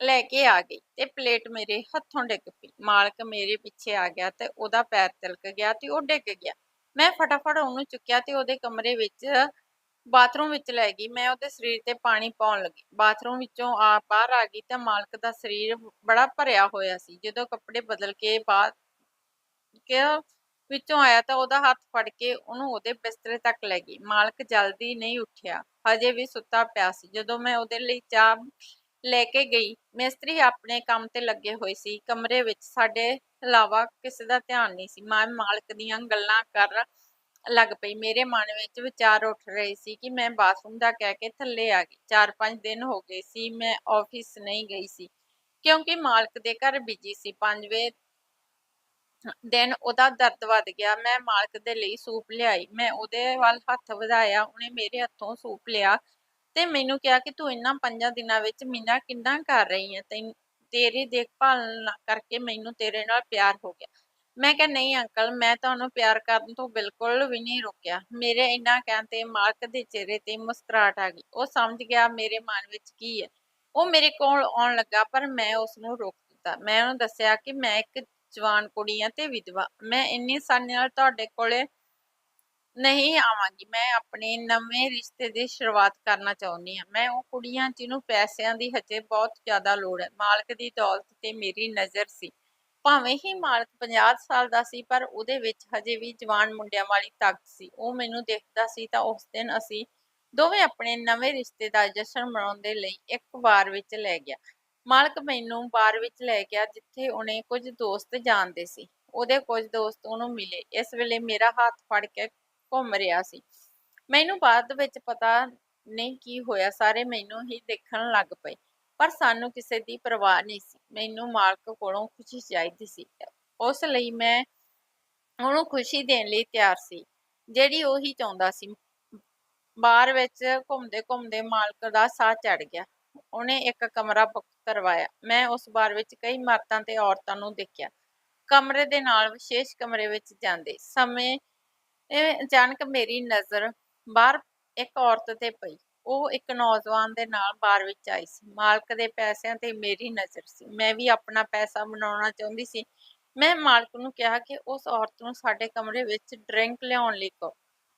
ਲੈ ਕੇ ਆ ਗਈ ਤੇ ਪਲੇਟ ਮੇਰੇ ਹੱਥੋਂ ਡਿੱਗ ਪਈ। ਮਾਲਕ ਮੇਰੇ ਪਿੱਛੇ ਆ ਗਿਆ ਤੇ ਉਹਦਾ ਪੈਰ ਤਿਲਕ ਗਿਆ ਤੇ ਉਹ ਡਿੱਗ ਗਿਆ। ਮੈਂ ਫਟਾਫਟ ਉਹਨੂੰ ਚੁੱਕਿਆ ਤੇ ਉਹਦੇ ਕਮਰੇ ਵਿੱਚ, ਬਾਥਰੂਮ ਵਿੱਚ ਲੈ ਗਈ। ਮੈਂ ਉਹਦੇ ਸਰੀਰ ਤੇ ਪਾਣੀ ਪਾਉਣ ਲੱਗੀ। ਬਾਥਰੂਮ ਵਿੱਚੋਂ ਆ ਬਾਹਰ ਆ ਗਈ ਤਾਂ ਮਾਲਕ ਦਾ ਸਰੀਰ ਬੜਾ ਭਰਿਆ ਹੋਇਆ ਸੀ। ਜਦੋਂ ਕੱਪੜੇ ਬਦਲ ਕੇ ਬਾਹਰ ਕਿ ਵਿੱਚੋਂ ਆਇਆ ਤਾਂ ਉਹਦਾ ਹੱਥ ਫੜ ਕੇ ਉਹਨੂੰ ਉਹਦੇ ਬਿਸਤਰੇ ਤੱਕ ਲੈ ਗਈ। ਮਾਲਕ ਜਲਦੀ ਨਹੀਂ ਉੱਠਿਆ। ਹਜੇ ਵੀ ਸੁੱਤਾ ਪਿਆ ਸੀ। ਜਦੋਂ ਮੈਂ ਉਹਦੇ ਲਈ ਚਾਹ ਲੈ ਕੇ ਗਈ, ਮਿਸਤਰੀ ਆਪਣੇ ਕੰਮ ਤੇ ਲੱਗੇ ਹੋਏ ਸੀ। ਕਮਰੇ ਵਿੱਚ ਸਾਡੇ ਇਲਾਵਾ ਕਿਸੇ ਦਾ ਧਿਆਨ ਨਹੀਂ ਸੀ। ਮੈਂ ਮਾਲਕ ਦੀਆਂ ਗੱਲਾਂ ਕਰ ਲੱਗ ਪਈ। ਮੇਰੇ ਮਨ ਵਿੱਚ ਵਿਚਾਰ ਉੱਠ ਰਹੇ ਸੀ ਕਿ ਮੈਂ ਬਾਥਰੂਮ ਦਾ ਕਹਿ ਕੇ ਥੱਲੇ ਆ ਗਈ। 4-5 ਦਿਨ ਹੋ ਗਏ ਸੀ। ਮੈਂ ਆਫਿਸ ਨਹੀਂ ਗਈ ਸੀ। ਕਿਉਂਕਿ ਮਾਲਕ ਦੇ ਘਰ ਬਿਜ਼ੀ ਸੀ। 5ਵੇਂ ਦਿਨ ਉਹਦਾ ਦਰਦ ਵੱਧ ਗਿਆ, ਮੈਂ ਮਾਲਕ ਦੇ ਲਈ ਸੂਪ ਲਿਆਈ, ਮੈਂ ਉਹਦੇ ਵੱਲ ਹੱਥ ਵਧਾਇਆ, ਉਹਨੇ ਮੇਰੇ ਹੱਥੋਂ ਸੂਪ ਲਿਆ ਤੇ ਮੈਨੂੰ ਕਿਹਾ ਕਿ ਤੂੰ ਇਹਨਾਂ ਪੰਜਾਂ ਦਿਨਾਂ ਵਿੱਚ ਮੀਨਾ ਕਿੰਨਾ ਕਰ ਰਹੀ ਹੈ, ਤੈਨੂੰ, ਤੇਰੀ ਦੇਖਭਾਲ ਕਰਕੇ ਮੈਨੂੰ ਤੇਰੇ ਨਾਲ ਪਿਆਰ ਹੋ ਗਿਆ। ਮੈਂ ਕਿਹਾ, ਨਹੀਂ ਅੰਕਲ, ਮੈਂ ਤੁਹਾਨੂੰ ਪਿਆਰ ਕਰਨ ਤੋਂ ਬਿਲਕੁਲ ਵੀ ਨਹੀਂ ਰੋਕਿਆ। ਮੇਰੇ ਇੰਨਾ ਕਹਿਣ ਤੇ ਮਾਲਕ ਦੇ ਚਿਹਰੇ ਤੇ ਮੁਸਕਰਾਹਟ ਆ ਗਈ। ਉਹ ਸਮਝ ਗਿਆ ਮੇਰੇ ਮਨ ਵਿੱਚ ਕੀ ਹੈ। ਉਹ ਮੇਰੇ ਕੋਲ ਆਉਣ ਲੱਗਾ, ਪਰ ਮੈਂ ਉਸ ਨੂੰ ਰੋਕ ਦਿੱਤਾ। ਮੈਂ ਉਹਨੂੰ ਦੱਸਿਆ ਕਿ ਮੈਂ ਇੱਕ ਜਵਾਨ ਕੁੜੀ ਹਾਂ ਤੇ ਵਿਧਵਾ। ਮੈਂ ਇੰਨੀ ਆਸਾਨੀ ਨਾਲ ਤੁਹਾਡੇ ਕੋਲੇ ਨਹੀਂ ਆਵਾਂਗੀ। ਮੈਂ ਆਪਣੇ ਨਵੇਂ ਰਿਸ਼ਤੇ ਦੀ ਸ਼ੁਰੂਆਤ ਕਰਨਾ ਚਾਹੁੰਦੀ ਹਾਂ। ਮੈਂ ਉਹ ਕੁੜੀਆਂ ਜਿਹਨੂੰ ਪੈਸਿਆਂ ਦੀ ਹਜੇ ਬਹੁਤ ਜ਼ਿਆਦਾ ਲੋੜ ਹੈ। ਮਾਲਕ ਦੀ ਦੌਲਤ ਤੇ ਮੇਰੀ ਨਜ਼ਰ ਸੀ। ਭਾਵੇਂ ਹੀ ਮਾਲਕ 50 ਸਾਲ ਦਾ ਸੀ, ਪਰ ਉਹਦੇ ਵਿੱਚ ਹਜੇ ਵੀ ਜਵਾਨ ਮੁੰਡਿਆਂ ਵਾਲੀ ਤਾਕਤ ਸੀ। ਉਹ ਮੈਨੂੰ ਦੇਖਦਾ ਸੀ ਤਾਂ ਉਸ ਦਿਨ ਅਸੀਂ ਦੋਵੇਂ ਆਪਣੇ ਨਵੇਂ ਰਿਸ਼ਤੇ ਦਾ ਜਸ਼ਨ ਮਨਾਉਣ ਦੇ ਲਈ ਇੱਕ ਵਾਰ ਵਿੱਚ ਲੈ ਗਿਆ। ਮਾਲਕ ਮੈਨੂੰ ਬਾਰ ਵਿੱਚ ਲੈ ਗਿਆ ਜਿੱਥੇ ਉਹਨੇ ਕੁਝ ਦੋਸਤ ਜਾਣਦੇ ਸੀ। ਉਹਦੇ ਕੁਝ ਦੋਸਤ ਉਹਨੂੰ ਮਿਲੇ। ਇਸ ਵੇਲੇ ਮੇਰਾ ਹੱਥ ਫੜ ਕੇ ਘੁੰਮ ਰਿਹਾ ਸੀ। ਮੈਨੂੰ ਬਾਅਦ ਵਿੱਚ ਪਤਾ ਨਹੀਂ ਕੀ ਹੋਇਆ। ਸਾਰੇ ਮੈਨੂੰ ਹੀ ਦੇਖਣ ਲੱਗ ਪਏ। ਪਰ ਸਾਨੂੰ ਕਿਸੇ ਦੀ ਪਰਵਾਹ ਨਹੀਂ ਸੀ। ਮੈਨੂੰ ਮਾਲਕ ਕੋਲੋਂ ਖੁਸ਼ੀ ਚਾਹੀਦੀ ਸੀ। ਉਸ ਲਈ ਮੈਂ ਉਹਨੂੰ ਖੁਸ਼ੀ ਦੇਣ ਲਈ ਤਿਆਰ ਸੀ। ਜਿਹੜੀ ਉਹ ਹੀ ਚਾਹੁੰਦਾ ਸੀ। ਬਾਹਰ ਵਿੱਚ ਘੁੰਮਦੇ ਘੁੰਮਦੇ ਮਾਲਕ ਦਾ ਸਾਹ ਚੜ ਗਿਆ। ਉਹਨੇ ਇੱਕ ਕਮਰਾ ਕਰਵਾਇਆ। ਮੈਂ ਉਸ ਬਾਰ ਵਿੱਚ ਕਈ ਮਰਦਾਂ ਤੇ ਔਰਤਾਂ ਨੂੰ ਦੇਖਿਆ। ਕਮਰੇ ਦੇ ਨਾਲ ਵਿਸ਼ੇਸ਼ ਕਮਰੇ ਵਿੱਚ ਜਾਂਦੇ ਸਮੇਂ ਅਚਾਨਕ ਮੇਰੀ ਨਜ਼ਰ ਬਾਹਰ ਇੱਕ ਔਰਤ ਤੇ ਪਈ। ਉਹ ਇੱਕ ਨੌਜਵਾਨ ਦੇ ਨਾਲ ਬਾਰ ਵਿੱਚ ਆਈ ਸੀ। ਮਾਲਕ ਦੇ ਪੈਸਿਆਂ ਤੇ ਮੇਰੀ ਨਜ਼ਰ ਸੀ। ਮੈਂ ਵੀ ਆਪਣਾ ਪੈਸਾ ਬਣਾਉਣਾ ਚਾਹੁੰਦੀ ਸੀ। ਮੈਂ ਮਾਲਕ ਨੂੰ ਕਿਹਾ ਕਿ ਉਸ ਔਰਤ ਨੂੰ ਸਾਡੇ ਕਮਰੇ ਵਿੱਚ ਡਰਿੰਕ ਲਿਆਉਣ ਲਈ ਕਹੋ।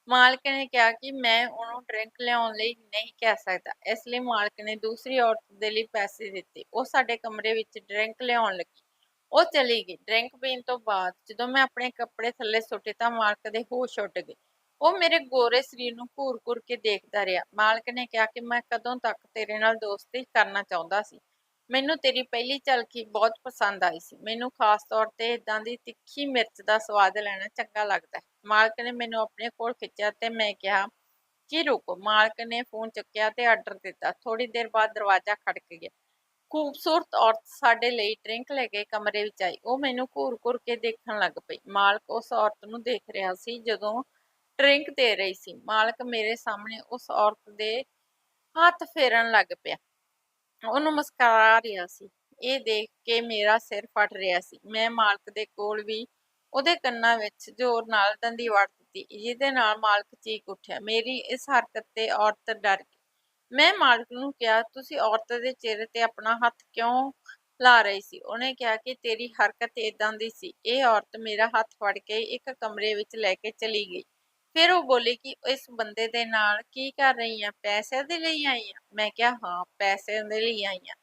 ਮਾਲਕ ਨੇ ਕਿਹਾ ਕਿ ਮੈਂ ਉਹਨੂੰ ਡਰਿੰਕ ਲਿਆਉਣ ਲਈ ਨਹੀਂ ਕਹਿ ਸਕਦਾ ਇਸ ਲਈ ਮਾਲਕ ਨੇ ਦੂਸਰੀ ਔਰਤ ਦੇ ਲਈ ਪੈਸੇ ਦਿੱਤੇ ਉਹ ਸਾਡੇ ਕਮਰੇ ਵਿੱਚ ਡਰਿੰਕ ਲਿਆਉਣ ਲੱਗੀ ਉਹ ਚਲੀ ਗਈ ਡਰਿੰਕ ਪੀਣ ਤੋਂ ਬਾਅਦ ਜਦੋਂ ਮੈਂ ਆਪਣੇ ਕੱਪੜੇ ਥੱਲੇ ਸੁੱਟੇ ਤਾਂ ਮਾਲਕ ਦੇ ਹੋਸ਼ ਉੱਡ ਗਏ ਉਹ ਮੇਰੇ ਗੋਰੇ ਸਰੀਰ ਨੂੰ ਘੂਰ-ਘੂਰ ਕੇ ਦੇਖਦਾ ਰਿਹਾ ਮਾਲਕ ਨੇ ਕਿਹਾ ਕਿ ਮੈਂ ਕਦੋਂ ਤੱਕ ਤੇਰੇ ਨਾਲ ਦੋਸਤੀ ਕਰਨਾ ਚਾਹੁੰਦਾ ਸੀ ਮੈਨੂੰ ਤੇਰੀ ਪਹਿਲੀ ਝਲਕੀ ਬਹੁਤ ਪਸੰਦ ਆਈ ਸੀ ਮੈਨੂੰ ਖਾਸ ਤੌਰ ਤੇ ਇਦਾਂ ਦੀ ਤਿੱਖੀ ਮਿਰਚ ਦਾ ਸਵਾਦ ਲੈਣਾ ਚੰਗਾ ਲੱਗਦਾ ਹੈ ਮਾਲਕ ਨੇ ਮੈਨੂੰ ਆਪਣੇ ਕੋਲ ਖਿੱਚਿਆ ਤੇ ਮੈਂ ਕਿਹਾ ਕਿ ਰੁਕੋ। ਮਾਲਕ ਨੇ ਫੋਨ ਚੁੱਕਿਆ ਤੇ ਆਰਡਰ ਦਿੱਤਾ। ਥੋੜੀ ਦੇਰ ਬਾਅਦ ਦਰਵਾਜ਼ਾ ਖੜਕ ਗਿਆ। ਖੂਬਸੂਰਤ ਔਰਤ ਸਾਡੇ ਲਈ ਡਰਿੰਕ ਲੈ ਕੇ ਕਮਰੇ ਵਿੱਚ ਆਈ। ਉਹ ਮੈਨੂੰ ਘੂਰ-ਘੂਰ ਕੇ ਦੇਖਣ ਲੱਗ ਪਈ। ਮਾਲਕ ਉਸ ਔਰਤ ਨੂੰ ਦੇਖ ਰਿਹਾ ਸੀ ਜਦੋਂ ਡਰਿੰਕ ਦੇ ਰਹੀ ਸੀ। ਮਾਲਕ ਮੇਰੇ ਸਾਹਮਣੇ ਉਸ ਔਰਤ ਦੇ ਹੱਥ ਫੇਰਨ ਲੱਗ ਪਿਆ। ਉਹਨੂੰ ਮੁਸਕਰਾ ਰਿਹਾ ਸੀ। ਇਹ ਦੇਖ ਕੇ ਮੇਰਾ ਸਿਰ ਫਟ ਰਿਹਾ ਸੀ। ਮੈਂ ਮਾਲਕ ਦੇ ਕੋਲ ਵੀ ਉਹਦੇ ਕੰਨਾਂ ਵਿੱਚ ਜ਼ੋਰ ਨਾਲ ਦੰਦੀ ਵੜ ਦਿੱਤੀ, ਜਿਹਦੇ ਨਾਲ ਮਾਲਕ ਚੀਕ ਉੱਠਿਆ, ਮੇਰੀ ਇਸ ਹਰਕਤ ਤੇ ਔਰਤ ਡਰ ਗਈ। ਮੈਂ ਮਾਲਕ ਨੂੰ ਕਿਹਾ, ਤੁਸੀਂ ਔਰਤ ਦੇ ਚਿਹਰੇ ਤੇ ਆਪਣਾ ਹੱਥ ਕਿਉਂ ਲਾ ਰਹੀ ਸੀ? ਉਹਨੇ ਕਿਹਾ ਕਿ, ਤੇਰੀ ਹਰਕਤ ਇਦਾਂ ਦੀ ਸੀ, ਇਹ ਔਰਤ ਮੇਰਾ ਹੱਥ ਫੜ ਕੇ ਇੱਕ ਕਮਰੇ ਵਿੱਚ ਲੈ ਕੇ ਚਲੀ ਗਈ। ਫਿਰ ਉਹ ਬੋਲੀ ਕਿ, ਇਸ ਬੰਦੇ ਦੇ ਨਾਲ ਕੀ ਕਰ ਰਹੀ ਆ? ਪੈਸੇ ਦੇ ਲਈ ਆਈ ਆ? ਮੈਂ ਕਿਹਾ, ਹਾਂ ਪੈਸੇ ਦੇ ਲਈ ਆਈ ਆ।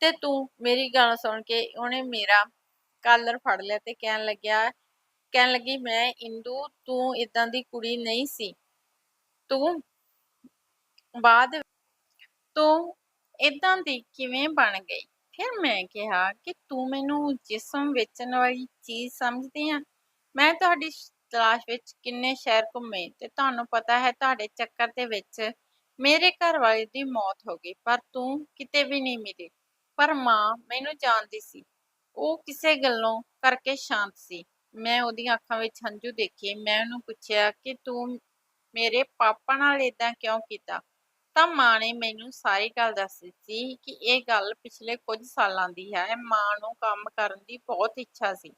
ਤੇ ਤੂੰ ਮੇਰੀ ਗੱਲ ਸੁਣ ਕੇ ਉਹਨੇ ਮੇਰਾ ਕਾਲਰ ਫੜ ਲਿਆ ਤੇ ਕਹਿਣ ਲੱਗਿਆ ਕਹਿਣ ਲੱਗੀ, ਮੈਂ ਇੰਦੂ, ਤੂੰ ਇਦਾਂ ਦੀ ਕੁੜੀ ਨਹੀਂ ਸੀ। ਤੂੰ ਬਾਅਦ ਤੂੰ ਇਦਾਂ ਦੀ ਕਿਵੇਂ ਬਣ ਗਈ? ਫਿਰ ਮੈਂ ਕਿਹਾ ਕਿ ਤੂੰ ਮੈਨੂੰ ਜਿਸਮ ਵੇਚਣ ਵਾਲੀ ਚੀਜ਼ ਸਮਝਦੀ ਆ। ਮੈਂ ਤੁਹਾਡੀ ਤਲਾਸ਼ ਵਿੱਚ ਕਿੰਨੇ ਸ਼ਹਿਰ ਘੁੰਮੇ ਤੇ ਤੁਹਾਨੂੰ ਪਤਾ ਹੈ ਤੁਹਾਡੇ ਚੱਕਰ ਦੇ ਵਿੱਚ ਮੇਰੇ ਘਰ ਵਾਲੇ ਦੀ ਮੌਤ ਹੋ ਗਈ, ਪਰ ਤੂੰ ਕਿਤੇ ਵੀ ਨਹੀਂ ਮਿਲੀ। ਪਰ ਮਾਂ ਮੈਨੂੰ ਜਾਣਦੀ ਸੀ। ਉਹ ਕਿਸੇ ਗੱਲੋਂ ਕਰਕੇ ਸ਼ਾਂਤ ਸੀ। ਮੈਂ ਉਹਦੀਆਂ ਅੱਖਾਂ ਵਿੱਚ ਹੰਝੂ ਦੇਖੇ, ਮੈਂ ਉਹਨੂੰ ਪੁੱਛਿਆ ਕਿ ਤੂੰ ਮੇਰੇ ਪਾਪਾ ਨਾਲ ਇਦਾਂ ਕਿਉਂ ਕੀਤਾ? ਤਾਂ ਮਾਂ ਨੇ ਮੈਨੂੰ ਸਾਰੀ ਗੱਲ ਦੱਸ ਦਿੱਤੀ ਕਿ ਇਹ ਗੱਲ ਪਿਛਲੇ ਕੁਝ ਸਾਲਾਂ ਦੀ ਹੈ। ਮਾਂ ਨੂੰ ਕੰਮ ਕਰਨ ਦੀ ਬਹੁਤ ਇੱਛਾ ਸੀ।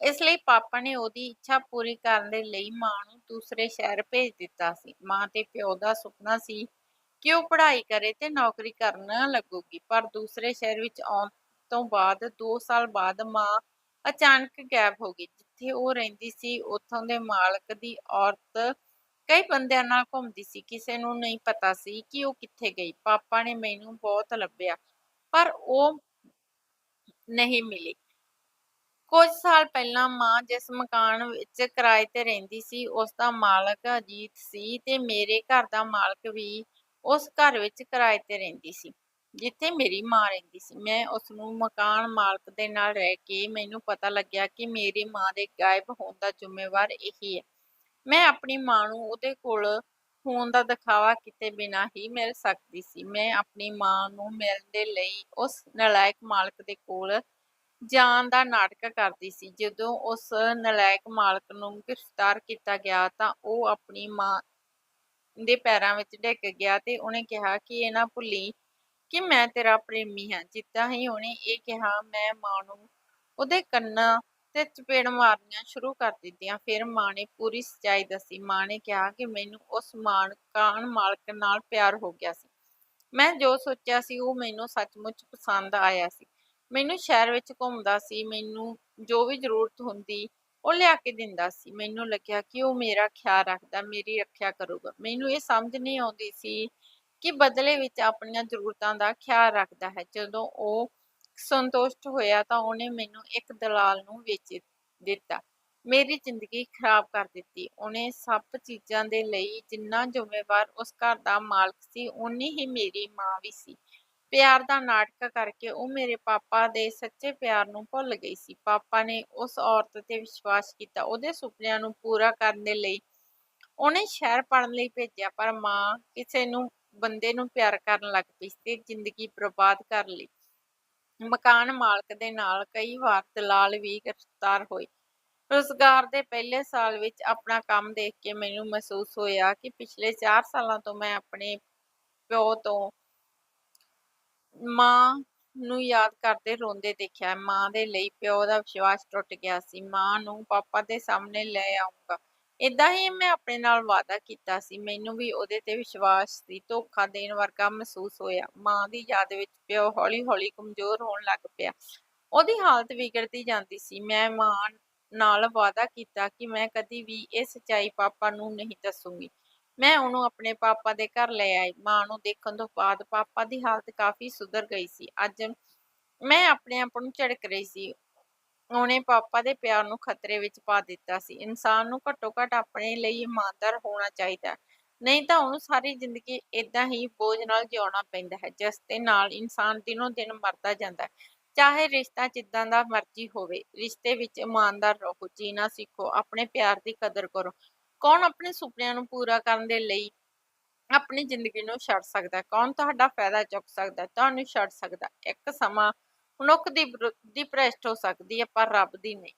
ਇਸ ਲਈ ਪਾਪਾ ਨੇ ਉਹਦੀ ਇੱਛਾ ਪੂਰੀ ਕਰਨ ਦੇ ਲਈ ਮਾਂ ਨੂੰ ਦੂਸਰੇ ਸ਼ਹਿਰ ਭੇਜ ਦਿੱਤਾ ਸੀ। ਮਾਂ ਤੇ ਪਿਓ ਦਾ ਸੁਪਨਾ ਸੀ ਕਿ ਉਹ ਪੜ੍ਹਾਈ ਕਰੇ ਤੇ ਨੌਕਰੀ ਕਰਨ ਲੱਗੂਗੀ, ਪਰ ਦੂਸਰੇ ਸ਼ਹਿਰ ਵਿੱਚ ਆਉਣ ਤੋਂ ਬਾਅਦ 2 ਸਾਲ ਬਾਅਦ ਮਾਂ ਅਚਾਨਕ ਗਾਇਬ ਹੋ ਗਈ, ਜਿੱਥੇ ਉਹ ਰਹਿੰਦੀ ਸੀ, ਉੱਥੋਂ ਦੇ ਮਾਲਕ ਦੀ ਔਰਤ ਕਈ ਬੰਦਿਆਂ ਨਾਲ ਘੁੰਮਦੀ ਸੀ, ਕਿਸੇ ਨੂੰ ਨਹੀਂ ਪਤਾ ਸੀ ਕਿ ਉਹ ਕਿੱਥੇ ਗਈ। ਪਾਪਾ ਨੇ ਮੈਨੂੰ ਬਹੁਤ ਲੱਭਿਆ, ਪਰ ਉਹ ਨਹੀਂ ਮਿਲੀ। ਕੁਝ ਸਾਲ ਪਹਿਲਾਂ ਮਾਂ ਜਿਸ ਮਕਾਨ ਵਿੱਚ ਕਿਰਾਏ ਤੇ ਰਹਿੰਦੀ ਸੀ, ਉਸ ਦਾ ਮਾਲਕ ਅਜੀਤ ਸੀ ਤੇ ਮੇਰੇ ਘਰ ਦਾ ਮਾਲਕ ਵੀ ਉਸ ਘਰ ਵਿੱਚ ਕਿਰਾਏ ਤੇ ਰਹਿੰਦੀ ਸੀ। ਜਿੱਥੇ ਮੇਰੀ ਮਾਂ ਰਹਿੰਦੀ ਸੀ, ਮੈਂ ਉਸ ਨੂੰ ਮਕਾਨ ਮਾਲਕ ਦੇ ਨਾਲ ਰਹਿ ਕੇ ਮੈਨੂੰ ਪਤਾ ਲੱਗਿਆ ਕਿ ਮੇਰੀ ਮਾਂ ਦੇ ਗਾਇਬ ਹੋਣ ਦਾ ਜ਼ਿੰਮੇਵਾਰ ਇਹੀ ਹੈ। ਮੈਂ ਆਪਣੀ ਮਾਂ ਨੂੰ ਉਹਦੇ ਕੋਲ ਹੋਣ ਦਾ ਦਿਖਾਵਾ ਕੀਤੇ ਬਿਨਾਂ ਹੀ ਮਿਲ ਸਕਦੀ ਸੀ। ਮੈਂ ਆਪਣੀ ਮਾਂ ਨੂੰ ਮਿਲਣ ਦੇ ਲਈ ਉਸ ਨਲਾਇਕ ਮਾਲਕ ਦੇ ਕੋਲ ਜਾਣ ਦਾ ਨਾਟਕ ਕਰਦੀ ਸੀ। ਜਦੋਂ ਉਸ ਨਲਾਇਕ ਮਾਲਕ ਨੂੰ ਗ੍ਰਿਫਤਾਰ ਕੀਤਾ ਗਿਆ ਤਾਂ ਉਹ ਆਪਣੀ ਮਾਂ ਦੇ ਪੈਰਾਂ ਵਿੱਚ ਡਿੱਗ ਗਿਆ ਤੇ ਉਹਨੇ ਕਿਹਾ ਕਿ ਇਹਨਾਂ ਭੁੱਲੀ ਕਿ ਮੈਂ ਤੇਰਾ ਪ੍ਰੇਮੀ ਹਾਂ। ਜਿੱਦਾਂ ਹੀ ਉਹਨੇ ਇਹ ਕਿਹਾ, ਮੈਂ ਮਾਂ ਨੂੰ ਉਹਦੇ ਕੰਨਾਂ ਤੇ ਚਪੇੜ ਮਾਰਨੀਆਂ ਸ਼ੁਰੂ ਕਰ ਦਿੱਤੀਆਂ। ਫਿਰ ਮਾਂ ਨੇ ਪੂਰੀ ਸੱਚਾਈ ਦੱਸੀ। ਮਾਂ ਨੇ ਕਿਹਾ ਕਿ ਮੈਨੂੰ ਉਸ ਮਾਨ ਕਾਨ ਮਾਲਕ ਨਾਲ ਪਿਆਰ ਹੋ ਗਿਆ ਸੀ। ਮੈਂ ਜੋ ਸੋਚਿਆ ਸੀ, ਉਹ ਮੈਨੂੰ ਸੱਚਮੁੱਚ ਪਸੰਦ ਆਇਆ ਸੀ। ਮੈਨੂੰ ਸ਼ਹਿਰ ਵਿੱਚ ਘੁੰਮਦਾ ਸੀ। ਮੈਨੂੰ ਜੋ ਵੀ ਜ਼ਰੂਰਤ ਹੁੰਦੀ, ਉਹ ਲਿਆ ਕੇ ਦਿੰਦਾ ਸੀ। ਮੈਨੂੰ ਲੱਗਿਆ ਕਿ ਉਹ ਮੇਰਾ ਖਿਆਲ ਰੱਖਦਾ, ਮੇਰੀ ਰੱਖਿਆ ਕਰੂਗਾ। ਮੈਨੂੰ ਇਹ ਸਮਝ ਨਹੀਂ ਆਉਂਦੀ ਸੀ ਕਿ ਬਦਲੇ ਵਿੱਚ ਆਪਣੀਆਂ ਜ਼ਰੂਰਤਾਂ ਦਾ ਖਿਆਲ ਰੱਖਦਾ ਹੈ। ਜਦੋਂ ਉਹ ਸੰਤੁਸ਼ਟ ਹੋਇਆ ਤਾਂ ਉਹਨੇ ਮੈਨੂੰ ਇੱਕ ਦਲਾਲ ਨੂੰ ਵੇਚ ਦਿੱਤਾ। ਮੇਰੀ ਜ਼ਿੰਦਗੀ ਖਰਾਬ ਕਰ ਦਿੱਤੀ। ਉਹਨੇ ਸਭ ਚੀਜ਼ਾਂ ਦੇ ਲਈ ਜਿੰਨਾ ਜ਼ਿੰਮੇਵਾਰ ਉਸ ਘਰ ਦਾ ਮਾਲਕ ਸੀ ਉਨੀ ਹੀ ਮੇਰੀ ਮਾਂ ਵੀ ਸੀ। ਪਿਆਰ ਦਾ ਨਾਟਕ ਕਰਕੇ ਉਹ ਮੇਰੇ ਪਾਪਾ ਦੇ ਸੱਚੇ ਪਿਆਰ ਨੂੰ ਭੁੱਲ ਗਈ ਸੀ। ਪਾਪਾ ਨੇ ਉਸ ਔਰਤ ਤੇ ਵਿਸ਼ਵਾਸ ਕੀਤਾ। ਉਹਦੇ ਸੁਪਨਿਆਂ ਨੂੰ ਪੂਰਾ ਕਰਨ ਦੇ ਲਈ ਉਹਨੇ ਸ਼ਹਿਰ ਪੜਨ ਲਈ ਭੇਜਿਆ। ਪਰ ਮਾਂ ਕਿਸੇ ਨੂੰ ਬੰਦੇ ਨੂੰ ਪਿਆਰ ਕਰਨ ਲੱਗ ਪਈ ਤੇ ਜ਼ਿੰਦਗੀ ਬਰਬਾਦ ਕਰ ਲਈ। ਮਕਾਨ ਮਾਲਕ ਦੇ ਨਾਲ ਕਈ ਵਾਰ ਦਲਾਲ ਵੀ ਗ੍ਰਿਫਤਾਰ ਹੋਏ। ਰੁਜ਼ਗਾਰ ਦੇ ਪਹਿਲੇ ਸਾਲ ਵਿੱਚ ਆਪਣਾ ਕੰਮ ਦੇਖ ਕੇ ਮੈਨੂੰ ਮਹਿਸੂਸ ਹੋਇਆ ਕਿ ਪਿਛਲੇ 4 ਸਾਲਾਂ ਤੋਂ ਮੈਂ ਆਪਣੇ ਪਿਓ ਤੋਂ ਮਾਂ ਨੂੰ ਯਾਦ ਕਰਦੇ ਰੋਂਦੇ ਦੇਖਿਆ। ਮਾਂ ਦੇ ਲਈ ਪਿਓ ਦਾ ਵਿਸ਼ਵਾਸ ਟੁੱਟ ਗਿਆ ਸੀ। ਮਾਂ ਨੂੰ ਪਾਪਾ ਦੇ ਸਾਹਮਣੇ ਲੈ ਆਉਂਗਾ ਇਦਾਂ ਹੀ ਮੈਂ ਆਪਣੇ ਨਾਲ ਵਾਅਦਾ ਕੀਤਾ ਸੀ, ਮੈਨੂੰ ਵੀ ਉਹਦੇ ਤੇ ਵਿਸ਼ਵਾਸ ਸੀ, ਧੋਖਾ ਦੇਣ ਵਰਗਾ ਮਹਿਸੂਸ ਹੋਇਆ। ਮਾਂ ਦੀ ਯਾਦ ਵਿੱਚ ਪਿਓ ਹੌਲੀ-ਹੌਲੀ ਕਮਜ਼ੋਰ ਹੋਣ ਲੱਗ ਪਿਆ। ਉਹਦੀ ਹਾਲਤ ਵਿਗੜਦੀ ਜਾਂਦੀ ਸੀ। ਮੈਂ ਮਾਂ ਨਾਲ ਵਾਅਦਾ ਕੀਤਾ ਕਿ ਮੈਂ ਕਦੀ ਵੀ ਇਹ ਸੱਚਾਈ ਪਾਪਾ ਨੂੰ ਨਹੀਂ ਦੱਸੂਗੀ। ਮੈਂ ਉਹਨੂੰ ਆਪਣੇ ਪਾਪਾ ਦੇ ਘਰ ਲੈ ਆਈ। ਮਾਂ ਨੂੰ ਦੇਖਣ ਤੋਂ ਬਾਅਦ ਪਾਪਾ ਦੀ ਹਾਲਤ ਕਾਫੀ ਸੁਧਰ ਗਈ ਸੀ। ਅੱਜ ਮੈਂ ਆਪਣੇ ਆਪ ਨੂੰ ਝਿੜਕ ਰਹੀ ਸੀ। ਉਹਨੇ ਪਾਪਾ ਦੇ ਪਿਆਰ ਨੂੰ ਖਤਰੇ ਵਿੱਚ ਪਾ ਦਿੱਤਾ ਸੀ। ਇਨਸਾਨ ਨੂੰ ਘੱਟੋ ਘੱਟ ਆਪਣੇ ਲਈ ਇਮਾਨਦਾਰ ਹੋਣਾ ਚਾਹੀਦਾ। ਨਹੀਂ ਤਾਂ ਉਹਨੂੰ ਸਾਰੀ ਜ਼ਿੰਦਗੀ ਇਦਾਂ ਹੀ ਬੋਝ ਨਾਲ ਜਿਉਣਾ ਪੈਂਦਾ ਹੈ, ਜਿਸ ਦੇ ਨਾਲ ਇਨਸਾਨ ਦਿਨੋਂ ਦਿਨ ਮਰਦਾ ਜਾਂਦਾ ਹੈ। ਚਾਹੇ ਰਿਸ਼ਤਾ ਜਿੱਦਾਂ ਦਾ ਮਰਜ਼ੀ ਹੋਵੇ, ਰਿਸ਼ਤੇ ਵਿੱਚ ਇਮਾਨਦਾਰ ਰਹੋ, ਜੀਣਾ ਸਿੱਖੋ, ਆਪਣੇ ਪਿਆਰ ਦੀ ਕਦਰ ਕਰੋ। ਕੌਣ ਆਪਣੇ ਸੁਪਨਿਆਂ ਨੂੰ ਪੂਰਾ ਕਰਨ ਦੇ ਲਈ ਆਪਣੀ ਜ਼ਿੰਦਗੀ ਨੂੰ ਛੱਡ ਸਕਦਾ? ਹੈ? ਕੌਣ ਤੁਹਾਡਾ ਫਾਇਦਾ ਚੁੱਕ ਸਕਦਾ? ਤੁਹਾਨੂੰ ਛੱਡ ਸਕਦਾ। ਇੱਕ ਸਮਾਂ ਮਨੁੱਖ ਦੀ ਦੀ ਭ੍ਰਿਸ਼ਟ ਹੋ ਸਕਦੀ ਹੈ ਪਰ ਰੱਬ ਦੀ ਨਹੀਂ।